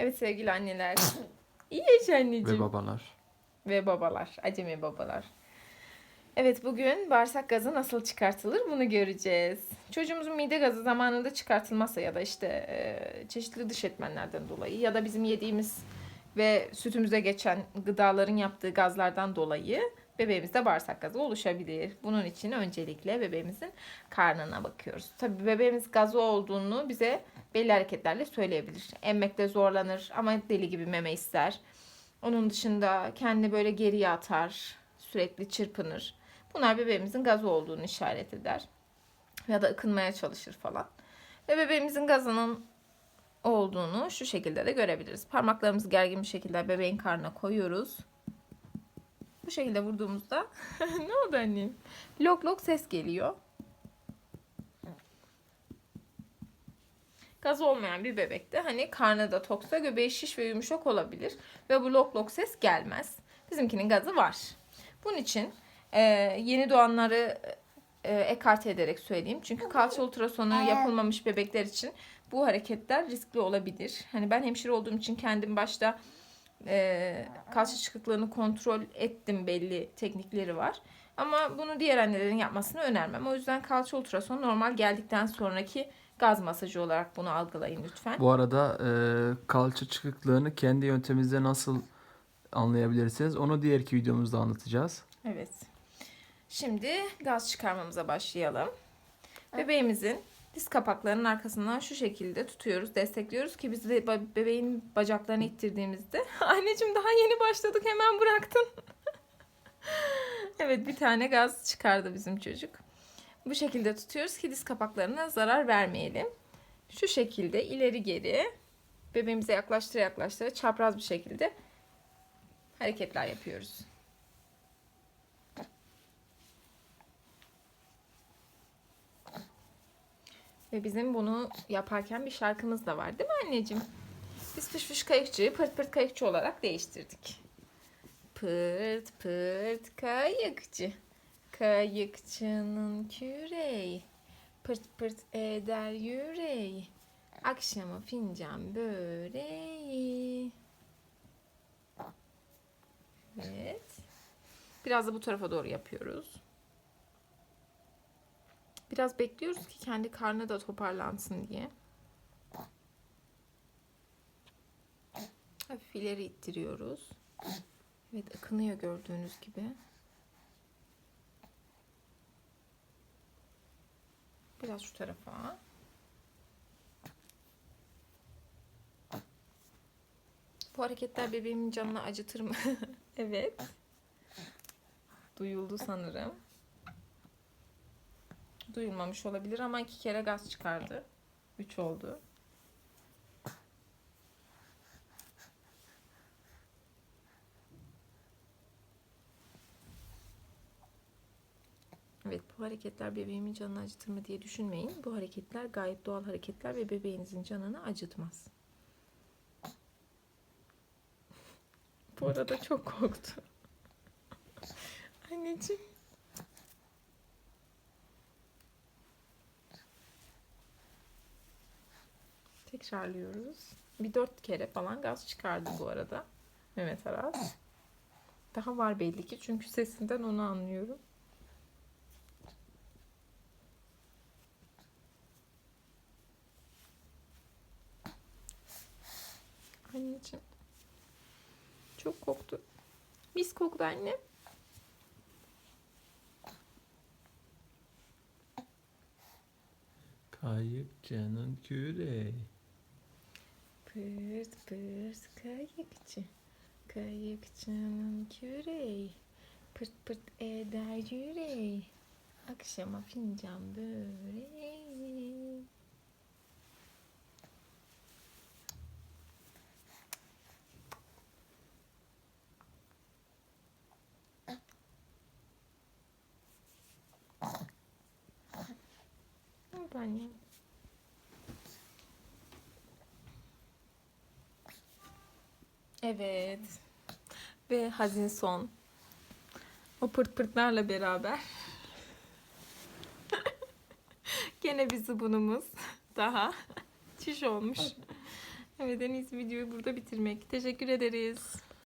Evet sevgili anneler. İyi yaş anneciğim. Ve babalar. Ve babalar. Acemi babalar. Evet bugün bağırsak gazı nasıl çıkartılır bunu göreceğiz. Çocuğumuzun mide gazı zamanında çıkartılmazsa ya da işte e, çeşitli dış etmenlerden dolayı ya da bizim yediğimiz ve sütümüze geçen gıdaların yaptığı gazlardan dolayı bebeğimizde bağırsak gazı oluşabilir. Bunun için öncelikle bebeğimizin karnına bakıyoruz. Tabii bebeğimiz gazı olduğunu bize belli hareketlerle söyleyebilir. Emmekte zorlanır ama deli gibi meme ister. Onun dışında kendini böyle geriye atar, sürekli çırpınır. Bunlar bebeğimizin gazı olduğunu işaret eder. Ya da ıkınmaya çalışır falan. Ve bebeğimizin gazının olduğunu şu şekilde de görebiliriz. Parmaklarımızı gergin bir şekilde bebeğin karnına koyuyoruz. Bu şekilde vurduğumuzda ne oldu annem? Lok lok ses geliyor. Gaz olmayan bir bebekte hani karnı da toksa göbeği şiş ve yumuşak olabilir ve bu lok lok ses gelmez. Bizimkinin gazı var. Bunun için e, yeni doğanları e, ekarte ederek söyleyeyim. Çünkü kalça ultrasonu yapılmamış bebekler için bu hareketler riskli olabilir. Hani ben hemşire olduğum için kendim başta e, kalça çıkıklığını kontrol ettim belli teknikleri var. Ama bunu diğer annelerin yapmasını önermem. O yüzden kalça ultrasonu normal geldikten sonraki gaz masajı olarak bunu algılayın lütfen. Bu arada e, kalça çıkıklığını kendi yöntemimizde nasıl anlayabilirsiniz onu diğerki videomuzda anlatacağız. Evet. Şimdi gaz çıkarmamıza başlayalım. Bebeğimizin diz kapaklarının arkasından şu şekilde tutuyoruz, destekliyoruz ki biz de bebeğin bacaklarını ittirdiğimizde anneciğim daha yeni başladık hemen bıraktın. evet bir tane gaz çıkardı bizim çocuk. Bu şekilde tutuyoruz ki diz kapaklarına zarar vermeyelim. Şu şekilde ileri geri bebeğimize yaklaştıra yaklaştıra çapraz bir şekilde hareketler yapıyoruz. Ve bizim bunu yaparken bir şarkımız da var değil mi anneciğim? Biz fış fış kayıkçıyı pırt pırt kayıkçı olarak değiştirdik. Pırt pırt kayıkçı. Kayıkçının küreği. Pırt pırt eder yüreği. Akşama fincan böreği. Evet. Biraz da bu tarafa doğru yapıyoruz. Biraz bekliyoruz ki kendi karnı da toparlansın diye. Hafif ileri ittiriyoruz. Evet akınıyor gördüğünüz gibi. Biraz şu tarafa. Bu hareketler bebeğimin canını acıtır mı? evet. Duyuldu sanırım. Duyulmamış olabilir ama iki kere gaz çıkardı. Üç oldu. Evet bu hareketler bebeğimin canını acıtır mı diye düşünmeyin. Bu hareketler gayet doğal hareketler ve bebeğinizin canını acıtmaz. bu arada çok korktu. Anneciğim. Tekrarlıyoruz. Bir dört kere falan gaz çıkardı bu arada. Mehmet Aras. Daha var belli ki çünkü sesinden onu anlıyorum. Anneciğim. Çok koktu. Mis koktu anne. Kayıkçının küreği. Pırt pırt kayıkçı. Kayıkçının küreği. Pırt pırt eder yüreği. Akşama fincan böreği. Oldu annem? Evet. Ve hazin son. O pırt pırtlarla beraber. Gene bir zıbınımız daha çiş olmuş. Evet en iyisi videoyu burada bitirmek. Teşekkür ederiz.